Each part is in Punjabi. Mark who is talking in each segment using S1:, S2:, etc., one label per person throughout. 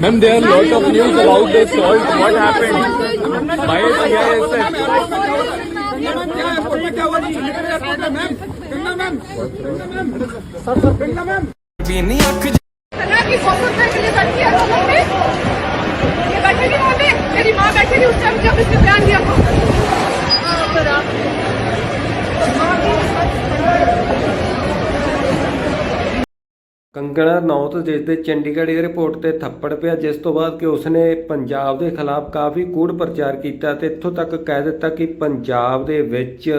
S1: Ma'am, there are lot of news about this salt. What happened? Why CISF?
S2: ਵੀ ਨਹੀਂ ਅੱਖ
S3: ਕੰਗਣਾ ਨੌਤ, ਜਿਸ ਦੇ ਚੰਡੀਗੜ੍ਹ ਏਅਰਪੋਰਟ ਤੇ ਥੱਪੜ ਪਿਆ, ਜਿਸ ਤੋਂ ਬਾਅਦ ਕਿ ਉਸਨੇ ਪੰਜਾਬ ਦੇ ਖਿਲਾਫ ਕਾਫੀ ਕੂੜ ਪ੍ਰਚਾਰ ਕੀਤਾ ਤੇ ਇੱਥੋਂ ਤੱਕ ਕਹਿ ਦਿੱਤਾ ਕਿ ਪੰਜਾਬ ਦੇ ਵਿੱਚ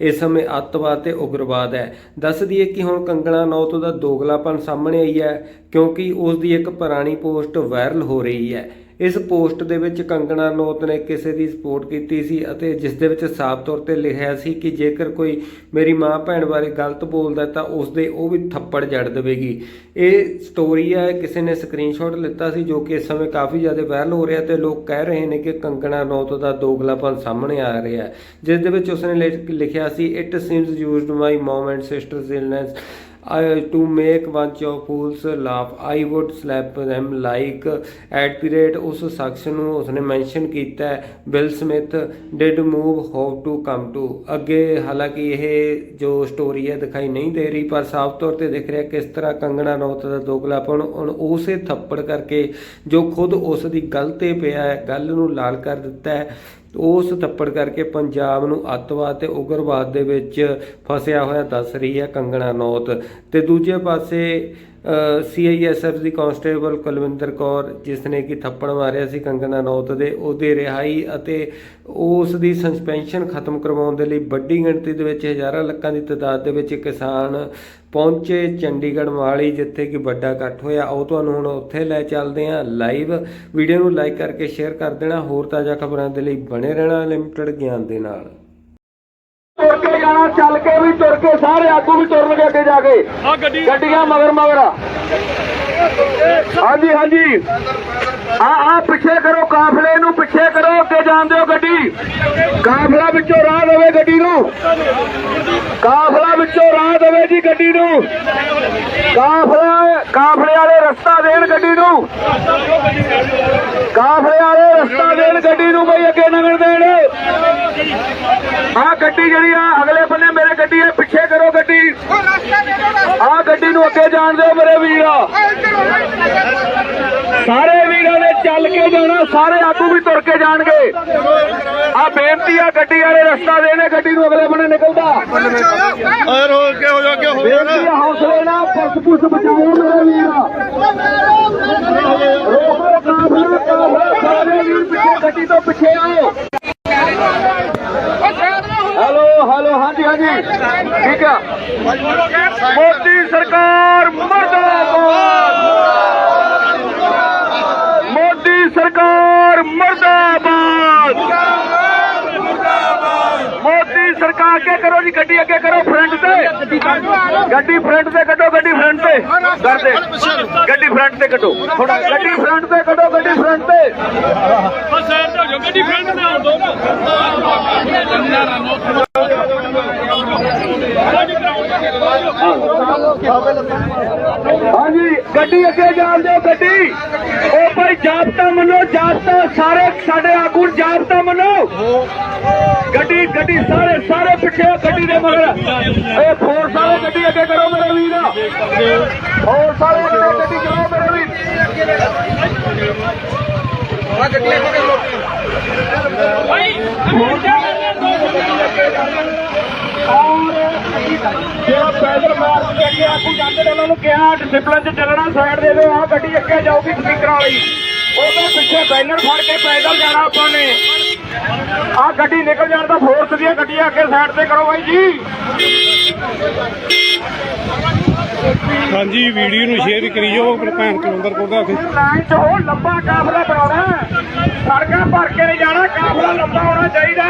S3: ਇਸ ਸਮੇਂ ਅੱਤਵਾਦ ਤੇ ਉਗਰਵਾਦ ਹੈ। ਦੱਸ ਦਈਏ ਕਿ ਹੁਣ ਕੰਗਣਾ ਨੌਤ ਦਾ ਦੋਗਲਾਪਨ ਸਾਹਮਣੇ ਆਈ ਹੈ, ਕਿਉਂਕਿ ਉਸ ਦੀ ਇੱਕ ਪੁਰਾਣੀ ਪੋਸਟ ਵਾਇਰਲ ਹੋ ਰਹੀ ਹੈ। ਇਸ ਪੋਸਟ ਦੇ ਵਿੱਚ ਕੰਗਣਾ ਨੌਤ ਨੇ ਕਿਸੇ ਦੀ ਸਪੋਰਟ ਕੀਤੀ ਸੀ ਅਤੇ ਜਿਸ ਦੇ ਵਿੱਚ ਸਾਫ਼ ਤੌਰ ਤੇ ਲਿਖਿਆ ਸੀ ਕਿ ਜੇਕਰ ਕੋਈ ਮੇਰੀ ਮਾਂ ਭੈਣ ਬਾਰੇ ਗਲਤ ਬੋਲਦਾ ਤਾਂ ਉਸ ਦੇ ਉਹ ਵੀ ਥੱਪੜ ਜੜ ਦੇਵੇਗੀ। ਇਹ ਸਟੋਰੀ ਹੈ, ਕਿਸੇ ਨੇ ਸਕਰੀਨਸ਼ਾਟ ਲਿੱਤਾ ਸੀ ਜੋ ਕਿ ਇਸ ਸਮੇਂ ਕਾਫੀ ਜ਼ਿਆਦਾ ਵਾਇਰਲ ਹੋ ਰਿਹਾ ਤੇ ਲੋਕ ਕਹਿ ਰਹੇ ਨੇ ਕਿ ਕੰਗਣਾ ਨੌਤ ਦਾ ਦੋਗਲਾਪਨ ਸਾਹਮਣੇ ਆ ਰਿਹਾ ਜਿਸ ਦੇ ਵਿੱਚ ਉਸਨੇ ਲਿਖ- ਲਿਖਿਆ ਸੀ it seems used my mum and sisters illness I, to make bunch of fools laugh. I would slap them like at the ਉਸ ਸ਼ਖਸ ਨੂੰ ਉਸਨੇ ਮੈਂਸ਼ਨ ਕੀਤਾ ਹੈ Bill Smith did move hope to come to ਅੱਗੇ ਹਾਲਾਂਕਿ ਇਹ ਜੋ ਸਟੋਰੀ ਹੈ ਦਿਖਾਈ ਨਹੀਂ ਦੇ ਰਹੀ ਪਰ ਸਾਫ਼ ਤੌਰ ਤੇ ਦਿਖ ਰਿਹਾ ਕਿਸ ਤਰ੍ਹਾਂ ਕੰਗਣਾ ਰੌਤ ਦਾ ਦੋਗਲਾਪਣ ਹੁਣ ਉਸੇ ਥੱਪੜ ਕਰਕੇ ਜੋ ਖੁਦ ਉਸ ਦੀ ਗੱਲ ਤੇ ਪਿਆ ਹੈ ਗੱਲ ਨੂੰ ਲਾਲ ਕਰ ਦਿੱਤਾ ਹੈ। ਉਸ ਥੱਪੜ ਕਰਕੇ ਪੰਜਾਬ ਨੂੰ ਅੱਤਵਾਦ ਤੇ ਉਗਰਵਾਦ ਦੇ ਵਿੱਚ ਫਸਿਆ ਹੋਇਆ ਦੱਸ ਰਹੀ ਹੈ ਕੰਗਣਾ ਨੌਤ ਤੇ ਦੂਜੇ ਪਾਸੇ ਸੀਆਈਐਸਐਫ ਦੀ ਕਾਂਸਟੇਬਲ ਕੁਲਵਿੰਦਰ ਕੌਰ ਜਿਸ ਨੇ ਕਿ ਥੱਪੜ ਮਾਰਿਆ ਸੀ ਕੰਗਣਾ ਨੌਤ ਦੇ, ਉਹਦੇ ਰਿਹਾਈ ਅਤੇ ਉਸ ਦੀ ਸਸਪੈਂਸ਼ਨ ਖਤਮ ਕਰਵਾਉਣ ਦੇ ਲਈ ਵੱਡੀ ਗਿਣਤੀ ਦੇ ਵਿੱਚ ਹਜ਼ਾਰਾਂ ਲੱਖਾਂ ਦੀ ਤਾਦਾਦ ਦੇ ਵਿੱਚ ਕਿਸਾਨ ਪਹੁੰਚੇ ਚੰਡੀਗੜ੍ਹ ਮੋਹਾਲੀ ਜਿੱਥੇ ਕਿ ਵੱਡਾ ਇਕੱਠ ਹੋਇਆ। ਉਹ ਤੁਹਾਨੂੰ ਹੁਣ ਉੱਥੇ ਲੈ ਚੱਲਦੇ ਹਾਂ ਲਾਈਵ ਵੀਡੀਓ ਨੂੰ ਲਾਈਕ ਕਰਕੇ ਸ਼ੇਅਰ ਕਰ ਦੇਣਾ। ਹੋਰ ਤਾਜ਼ਾ ਖਬਰਾਂ ਦੇ ਲਈ ਬਣੇ ਰਹਿਣਾ ਲਿਮਟਿਡ ਗਿਆਨ ਦੇ ਨਾਲ।
S4: ਜਾਣਾ ਚੱਲ ਕੇ ਵੀ ਤੁਰ ਕੇ ਸਾਰੇ ਆਗੂ ਵੀ ਤੁਰਨਗੇ ਅੱਗੇ ਜਾ ਕੇ ਗੱਡੀਆਂ ਮਗਰ ਮਗਰ। ਹਾਂਜੀ ਹਾਂਜੀ ਆ ਆ, ਪਿੱਛੇ ਕਰੋ, ਕਾਫਲੇ ਨੂੰ ਪਿੱਛੇ ਕਰੋ, ਅੱਗੇ ਜਾਣ ਦਿਓ ਗੱਡੀ। ਕਾਫਲਾ ਵਿੱਚੋਂ ਰਾਹ ਦੇਵੇ ਗੱਡੀ ਨੂੰ। ਕਾਫਲਾ ਵਿੱਚੋਂ ਰਾਹ ਦੇਵੇ ਜੀ ਗੱਡੀ ਨੂੰ। ਕਾਫਲਾ, ਕਾਫਲੇ ਵਾਲੇ ਰਸਤਾ ਦੇਣ ਗੱਡੀ ਨੂੰ। ਕਾਫਲੇ ਵਾਲੇ ਰਸਤਾ ਦੇਣ ਗੱਡੀ ਨੂੰ ਬਈ, ਅੱਗੇ ਲੰਘਣ ਦੇਣ। ਆ ਗੱਡੀ ਜਿਹੜੀ ਆ, ਅਗਲੇ ਬੰਨੇ ਮੇਰੇ ਗੱਡੀ ਹੈ ਪਿੱਛੇ ਕਰੋ ਗੱਡੀ। ਆ ਗੱਡੀ ਨੂੰ ਅੱਗੇ ਜਾਣ ਦਿਓ ਮੇਰੇ ਵੀਰ। ਸਾਰੇ ਚੱਲ ਕੇ ਜਾਣਾ ਸਾਰੇ ਆਗੂ ਵੀ ਤੁਰ ਕੇ ਜਾਣਗੇ। ਆ ਬੇਨਤੀ ਆ ਗੱਡੀ ਵਾਲੇ ਰਸਤਾ ਦੇਣੇ ਗੱਡੀ ਨੂੰ ਅਗਲੇ ਬੰਨੇ ਨਿਕਲਦਾ।
S1: ਓਏ ਰੋ ਕੇ ਹੋ ਜਾ ਕੇ ਹੋ
S4: ਬੇਨਤੀ ਆ ਹੌਸਲੇ ਨਾਲ ਪੁੱਛ ਪੁੱਛ ਬਚਾਓ ਮੇਰੇ ਵੀਰ। ਰੋਕੋ ਕਾਫਲਾ ਕਾਫਲਾ ਸਾਰੇ ਵੀਰ ਪਿੱਛੇ ਗੱਡੀ ਤੋਂ ਪਿੱਛੇ ਆਓ। ਹੈਲੋ ਹੈਲੋ ਹਾਂਜੀ ਹਾਂਜੀ। ਠੀਕ ਆ। ਮੋਦੀ ਸਰਕਾਰ ਮਰਦਾਬਾਦ ਮੋਦੀ ਸਰਕਾਰ ਮਰਦਾਬਾਦ! ਮੋਦੀ ਸਰਕਾਰ ਅੱਗੇ ਕਰੋ ਜੀ ਗੱਡੀ ਅੱਗੇ ਕਰੋ ਫਰੰਟ ਤੇ। ਗੱਡੀ ਫਰੰਟ ਤੇ ਕੱਢੋ ਗੱਡੀ ਫਰੰਟ ਤੇ। ਕਰਦੇ ਗੱਡੀ ਫਰੰਟ ਤੇ ਕੱਢੋ। ਥੋੜਾ ਗੱਡੀ ਫਰੰਟ ਤੇ ਕੱਢੋ ਗੱਡੀ ਫਰੰਟ ਤੇ।
S1: ਗੱਡੀ ਫਰੰਟ ਤੇ ਆਉਂ ਦੋ
S4: ਹਾਂਜੀ, ਗੱਡੀ ਅੱਗੇ ਜਾਣ ਦਿਓ, ਗੱਡੀ। ਉਹ ਭਾਈ ਜਾਬਤਾ ਮੰਨੋ, ਜਾਬਤਾ ਸਾਰੇ ਸਾਡੇ ਆਗੂ ਜਾਬਤਾ ਮੰਨੋ। ਗੱਡੀ ਗੱਡੀ ਸਾਰੇ ਸਾਰੇ ਪਿੱਛੇ ਗੱਡੀ ਦੇ ਮਗਰ। ਇਹ ਫੋਰਸ ਵਾਲੇ ਗੱਡੀ ਅੱਗੇ ਕਰੋ ਮੇਰੇ ਵੀਰ। ਫੋਰਸ ਵਾਲੇ ਗੱਡੀ, ਕਰੋ ਮੇਰੇ ਵੀਰ। ਜਿਹੜਾ ਪੈਦਲ ਮਾਰਚ ਕੇ ਅੱਗੇ ਆਗੂ ਜਾਂਦੇ ਨੇ ਉਹਨਾਂ ਨੂੰ ਕਿਹਾ ਡਿਸਪਲਿਨ 'ਚ ਚੱਲਣਾ ਸਾਈਡ ਦੇ ਦਿਓ, ਆਹ ਗੱਡੀ ਅੱਗੇ ਜਾਊਗੀ ਸਪੀਕਰਾਂ ਵਾਲੀ। ਉਹਦੇ ਪਿੱਛੇ ਬੈਨਰ ਫੜ ਕੇ ਪੈਦਲ ਜਾਣਾ ਆਪਾਂ ਨੇ। ਆਹ ਗੱਡੀ ਨਿਕਲ ਜਾਣ ਦਾ ਫੋਰਸ ਦੀਆਂ ਗੱਡੀਆਂ ਅੱਗੇ ਸਾਈਡ ਤੇ ਕਰੋ ਬਾਈ ਜੀ।
S1: ਹਾਂਜੀ ਵੀਡੀਓ ਨੂੰ ਸ਼ੇਅਰ ਕਰੀ ਜਾਓ ਭੈਣ ਕੁਲਵਿੰਦਰ ਕੋਲ ਦਾ
S4: ਲਾਈਨ 'ਚ ਉਹ ਲੰਬਾ ਕਾਫਲਾ ਬਣਾਉਣਾ। ਸੜਕਾਂ ਭਰ ਕੇ ਨਹੀਂ ਜਾਣਾ ਕਾਫਲਾ ਲੰਬਾ ਹੋਣਾ ਚਾਹੀਦਾ।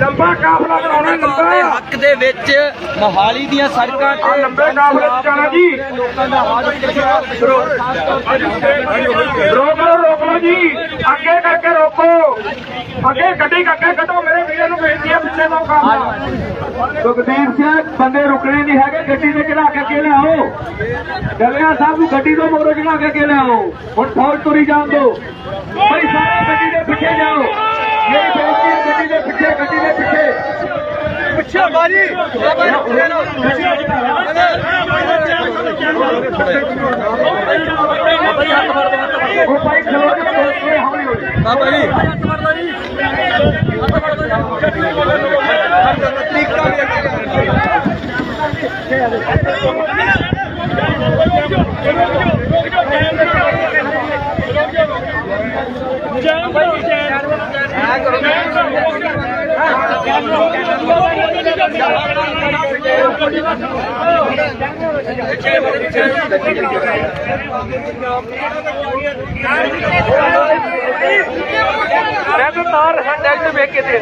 S4: ਲੰਬਾ ਕਾਫਲਾ ਬਣਾਉਣਾ
S2: ਦੇ
S4: ਲੰਬਾ।
S2: ਹੱਕ ਦੇ ਵਿੱਚ ਮੋਹਾਲੀ ਦੀਆਂ ਸੜਕਾਂ
S4: ਆ
S2: ਤੇ
S4: ਲੰਬੇ ਕਾਫਲੇ ਚ ਜਾਣਾ ਜੀ।
S2: ਲੋਕਾਂ ਦਾ ਹਾਲ
S4: ਰੋਕ ਲਓ ਰੋਕ ਜੀ ਅੱਗੇ ਕਰਕੇ ਰੋਕੋ। ਅੱਗੇ ਗੱਡੀ ਅੱਗੇ ਕੱਢੋ ਮੇਰੇ ਵੀਰੇ ਨੂੰ ਬੇਨਤੀ ਹੈ ਪਿੱਛੇ ਤੋਂ ਕੰਮ ਸੁਖਦੀਪ ਸਿੰਘ ਬੰਦੇ ਰੁਕਣੇ ਨਹੀਂ ਹੈਗੇ ਗੱਡੀ ਤੇ ਚੜਾ ਕੇ ਅੱਗੇ ਲਿਆਓ। ਗੱਲਿਆਂ ਸਾਹਿਬ ਨੂੰ ਗੱਡੀ ਤੋਂ ਮੋਰੋ ਚੜਾ ਕੇ ਅੱਗੇ ਲਿਆਓ। ਹੁਣ ਫੌਜ ਤੁਰੀ ਜਾਣ ਬਈ ਸਾਰੇ ਗੱਡੀ ਦੇ ਪਿੱਛੇ ਜਾਓ ਮੇਰੀ ਬੇਨਤੀ ਹੈ ਗੱਡੀ ਦੇ ਪਿੱਛੇ ਗੱਡੀ ਦੇ ਪਿੱਛੇ ਪਿੱਛੇ ਬਾਜੀ। ਉਹ ਭਾਈ ਖਲੋ ਕੇ ਥੋੜੇ ਹੌਲੀ ਹੌਲੀ। ਮੈਂ ਤਾਂ ਤਾਰ ਹੈ ਡੈਕਟ ਵੇਖ ਕੇ ਦੇ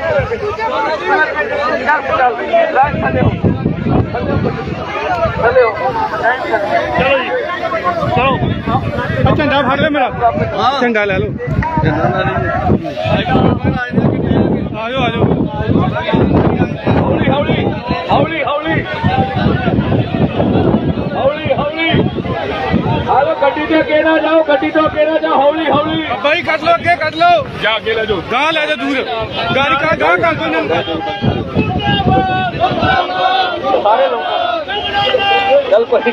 S4: ਚੱਲ ਚੱਲ ਲੈ ਥੱਲੇ ਹੋ। ਥੱਲੇ ਹੋ।
S1: ਝੰਡਾ ਫੜ ਲੈ ਮੇਰਾ। ਝੰਡਾ ਲੈ ਲਓ। ਆਜੋ ਆਜੋ।
S4: ਹੌਲੀ ਹੌਲੀ ਹੌਲੀ ਹੌਲੀ। ਹੌਲੀ ਹੌਲੀ ਆਲੋ ਗੱਡੀ ਤੇ ਅੱਗੇ ਨਾ ਜਾਓ ਗੱਡੀ ਤੋਂ ਅੱਗੇ ਨਾ ਜਾਓ ਹੌਲੀ ਹੌਲੀ
S1: ਬਾਈ ਕੱਢ ਲਓ ਅੱਗੇ ਕੱਢ ਲਓ ਜਾ ਅੱਗੇ ਲੈ ਜਾਓ ਗਾਂ ਲੈ ਜਾ ਦੂਰ ਗਾੜੀ ਕਾ ਗਾਂ ਕਰ ਦੋ ਇਹਨਾਂ ਨੂੰ
S4: ਸਾਰੇ ਲੋਕ ਚੱਲ ਕੋਈ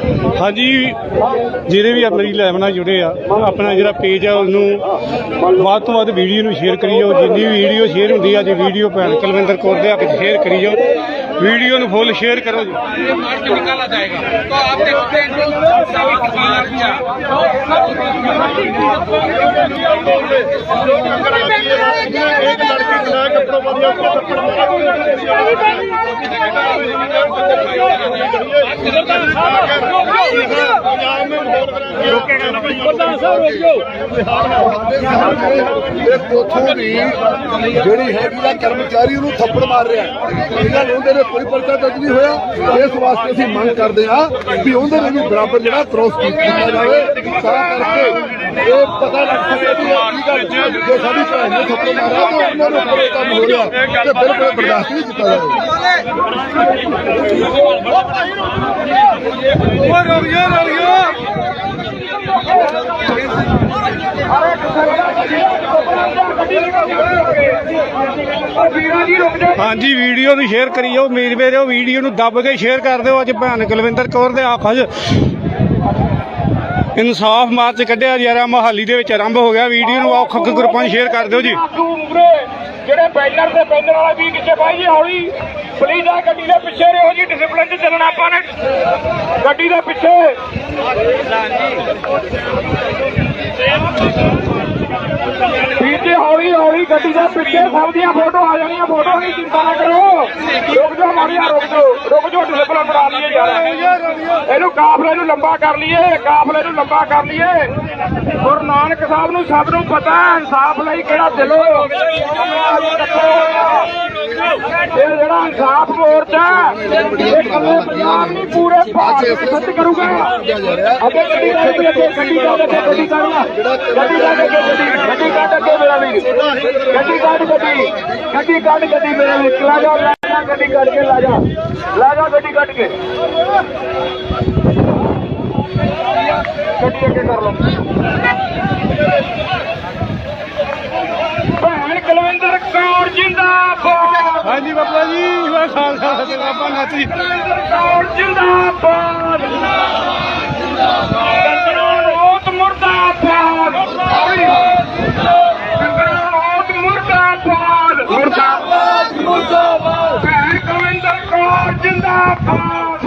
S1: ਹਾਂਜੀ ਜਿਹੜੇ ਵੀ ਮੇਰੀ ਲੈਬ ਨਾਲ ਜੁੜੇ ਆ ਆਪਣਾ ਜਿਹੜਾ ਪੇਜ ਆ ਉਹਨੂੰ ਵੱਧ ਤੋਂ ਵੱਧ ਵੀਡੀਓ ਨੂੰ ਸ਼ੇਅਰ ਕਰੀ ਜਾਓ ਜਿੰਨੀ ਵੀਡੀਓ ਸ਼ੇਅਰ ਹੁੰਦੀ ਆ ਜੀ ਵੀਡੀਓ ਭੈਣ ਕੁਲਵਿੰਦਰ ਕੌਰ ਦੇ ਹੱਕ 'ਚ ਸ਼ੇਅਰ ਕਰੀ ਜਾਓ ਵੀਡੀਓ ਨੂੰ ਫੁੱਲ ਸ਼ੇਅਰ ਕਰੋ ਜੀ
S5: ਇਹ ਉੱਥੋਂ ਦੀ ਜਿਹੜੀ ਹੈਗੀ ਆ ਕਰਮਚਾਰੀ, ਉਹਨੂੰ ਥੱਪੜ ਮਾਰ ਰਿਹਾ। ਇਹਨਾਂ ਨੂੰ ਉਹਦੇ ਨੇ ਕੋਈ ਪਰਚਾ ਦਰਜ ਨਹੀਂ ਹੋਇਆ। ਇਸ ਵਾਸਤੇ ਅਸੀਂ ਮੰਗ ਕਰਦੇ ਆ ਵੀ ਉਹਦੇ ਨੇ ਵੀ ਬਰਾਬਰ ਜਿਹੜਾ ਕ੍ਰੋਸ ਕੀਤਾ ਜਾਵੇ। ਤਾਂ ਕਰਕੇ ਇਹ ਪਤਾ ਲੱਗ ਸਕੇ ਵੀ ਕੀ ਗੱਲ ਜੇ ਸਾਡੀ ਭੈਣ ਨੇ ਥੱਪੜ ਮਾਰਿਆ ਤਾਂ ਉਹਨਾਂ ਨੂੰ ਕੰਮ ਹੋ ਰਿਹਾ ਤੇ ਬਿਲਕੁਲ ਬਰਦਾਸ਼ਤ ਨਹੀਂ ਕੀਤਾ ਜਾਵੇ
S4: ਵੀਰਾਂ ਜੀ ਰੁਕ ਜਾਓ
S1: ਹਾਂਜੀ ਵੀਡੀਓ ਨੂੰ ਸ਼ੇਅਰ ਕਰੀ ਜਾਓ ਮੇਰੇ ਮੇਰੇ ਉਹ ਵੀਡੀਓ ਨੂੰ ਦੱਬ ਕੇ ਸ਼ੇਅਰ ਕਰ ਦਿਓ। ਅੱਜ ਭੈਣ ਕੁਲਵਿੰਦਰ ਕੌਰ ਦੇ ਆਖਾਂ 'ਚ ਇਨਸਾਫ ਮਾਰਚ ਕੱਢਿਆ ਜਾ ਰਿਹਾ ਮੋਹਾਲੀ ਦੇ ਵਿੱਚ ਆਰੰਭ ਹੋ ਗਿਆ। ਵੀਡੀਓ ਨੂੰ ਆਓ ਖੱਕ ਗਰੁੱਪਾਂ 'ਚ ਸ਼ੇਅਰ ਕਰ ਦਿਓ ਜੀ।
S4: ਜਿਹੜੇ ਬੈਨਰ ਤੇ ਬੈਨਰ ਵਾਲਾ ਵੀ ਪਿੱਛੇ ਪਾਈ ਜੀ ਹੌਲੀ। ਪਲੀਜ਼ ਆ ਗੱਡੀ ਦੇ ਪਿੱਛੇ ਰਹੋ ਜੀ ਡਿਸਪਲਿਨ 'ਚ ਚੱਲਣਾ ਆਪਾਂ ਨੇ। ਗੱਡੀ ਦੇ ਪਿੱਛੇ। ਗੱਡੀ ਦੇ ਪਿੱਛੇ ਸਭ ਦੀਆਂ ਫੋਟੋ ਆ ਜਾਣੀਆਂ, ਫੋਟੋ ਦੀ ਚਿੰਤਾ ਨਾ ਕਰੋ। ਰੁਕ ਜਾਓ ਮਾੜੀਆਂ, ਰੁਕ ਜਾਓ ਰੁਕ ਜਾਓ ਡਿਸਪਲਿਨ ਬਣਾ ਲਈਏ ਯਾਰ। ਇਹਨੂੰ ਕਾਫਲੇ ਨੂੰ ਲੰਬਾ ਕਰ ਲਈਏ, ਕਾਫਲੇ ਨੂੰ ਲੰਬਾ ਕਰ ਲਈਏ। ਗੁਰੂ ਨਾਨਕ ਸਾਹਿਬ ਨੂੰ ਸਭ ਨੂੰ ਪਤਾ ਇਨਸਾਫ ਲਈ ਕਿਹੜਾ ਦਿਲੋਂ ਇਹ ਜਿਹੜਾ ਇਨਸਾਫ ਮੋਰਚਾ ਇਹ ਕੱਲੇ ਪੰਜਾਬ ਨਹੀਂ, ਪੂਰੇ ਭਾਰਤ ਵਿੱਚ ਸੱਚ ਕਰੂਗਾ। ਅੱਗੇ ਗੱਡੀ ਕੱਢ ਕੇ, ਗੱਡੀ ਕੱਢ ਕੇ, ਗੱਡੀ ਕੱਢ ਗੱਡੀ ਕੱਢ ਕੇ, ਗੱਡੀ ਕੱਢ ਕੇ ਮੇਰਾ ਵੀਰ। ਗੱਡੀ ਕੱਢ ਗੱਡੀ। ਗੱਡੀ ਕੱਢ ਗੱਡੀ ਮੇਰਾ ਵੀਰ ਲਾ ਜਾ ਲਾ ਜਾ ਗੱਡੀ ਕੱਢ ਕੇ ਲਾ ਜਾ। ਲਾ ਜਾ ਗੱਡੀ ਕੱਢ ਕੇ। ਗੱਡੀ ਅੱਗੇ ਕਰ ਲਓ। ਭੈਣ ਕੁਲਵਿੰਦਰ ਕੌਰ ਜਿੰਦਾਬਾਦ।
S1: ਹਾਂਜੀ ਬਾਬਾ ਜੀ ਵਾ ਖਾਲ ਖਾਲ ਤੇ ਬਾਬਾ ਨਾਥੀ
S6: ਕੌਰ ਜਿੰਦਾਬਾਦ। ਕੰਗਰੋਤ ਮੁਰਦਾਬਾਦ ਕੰਗਰੋਤ ਮੁਰਦਾਬਾਦ ਮੁਰਦਾਬਾਦ ਮੁਰਦਾਬਾਦ ਭੈਣ ਕਵਿੰਦਰ ਕੌਰ